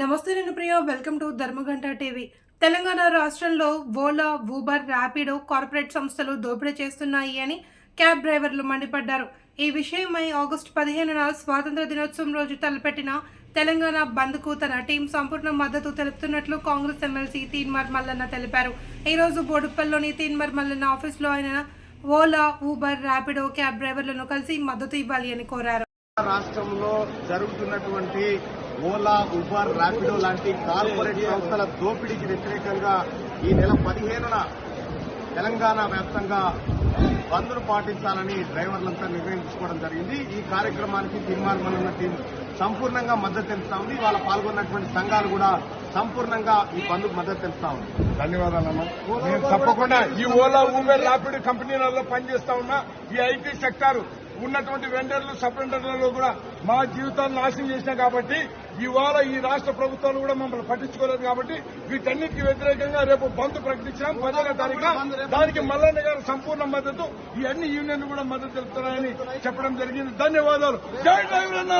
నమస్తే నేను Priya. Welcome to Dharmaganta TV Telangana రాష్ట్రంలో ఓలా ఊబర్ ర్యాపిడో కార్పొరేట్ సంస్థలు దోపిడీ చేస్తున్నాయి అని క్యాబ్ డ్రైవర్లు మండిపడ్డారు. ఈ విషయమై ఆగస్టు పదిహేనున స్వాతంత్ర దినోత్సవం రోజు తలపెట్టిన తెలంగాణ బంద్కు తన టీం సంపూర్ణ మద్దతు తెలుపుతున్నట్లు కాంగ్రెస్ ఎమ్మెల్సీ తీన్మార్ మల్లన్న తెలిపారు. ఈరోజు రోజు బోడుప్పల్లోని తీన్మార్ మల్లన్న ఆఫీస్లో ఆయన ఓలా ఊబర్ ర్యాపిడో క్యాబ్ డ్రైవర్లను కలిసి మద్దతు ఇవ్వాలి అని కోరారు. రాష్ట్రంలో జరుగుతున్నటువంటి ఓలా ఉబర్ ర్యాపిడో లాంటి కార్పొరేట్ సంస్థల దోపిడీకి వ్యతిరేకంగా ఈ నెల పదిహేనున తెలంగాణ వ్యాప్తంగా బంద్ను పాటించాలని డ్రైవర్లంతా నిర్ణయం తీసుకోవడం జరిగింది. ఈ కార్యక్రమానికి తీర్మానం టీం సంపూర్ణంగా మద్దతు తెలుపుతా ఉంది. వాళ్ళ పాల్గొన్నటువంటి సంఘాలు కూడా సంపూర్ణంగా ఈ బంద్కు మద్దతు తెలుపుతా ఉంది. ధన్యవాదాలమ్మా నేను తప్పకుండా ఈ ఓలా ఊబర్ ర్యాపిడ్ కంపెనీలలో పనిచేస్తా ఉన్నా. ఈ ఐటీ సెక్టార్ ఉన్నటువంటి వెండర్లు సబ్ వెండర్లలో కూడా మా జీవితాలను నాశనం చేసినాయి కాబట్టి ఇవాళ ఈ రాష్ట్ర ప్రభుత్వాలు కూడా మమ్మల్ని పట్టించుకోలేదు కాబట్టి వీటన్నిటికీ వ్యతిరేకంగా రేపు బంద్ ప్రకటించినాం. పదిహేనో తారీఖున దానికి మల్లన్న గారు సంపూర్ణ మద్దతు ఈ అన్ని యూనియన్లు కూడా మద్దతు తెలుపుతున్నాయని చెప్పడం జరిగింది. ధన్యవాదాలు. జై డ్రైవర్ అన్న!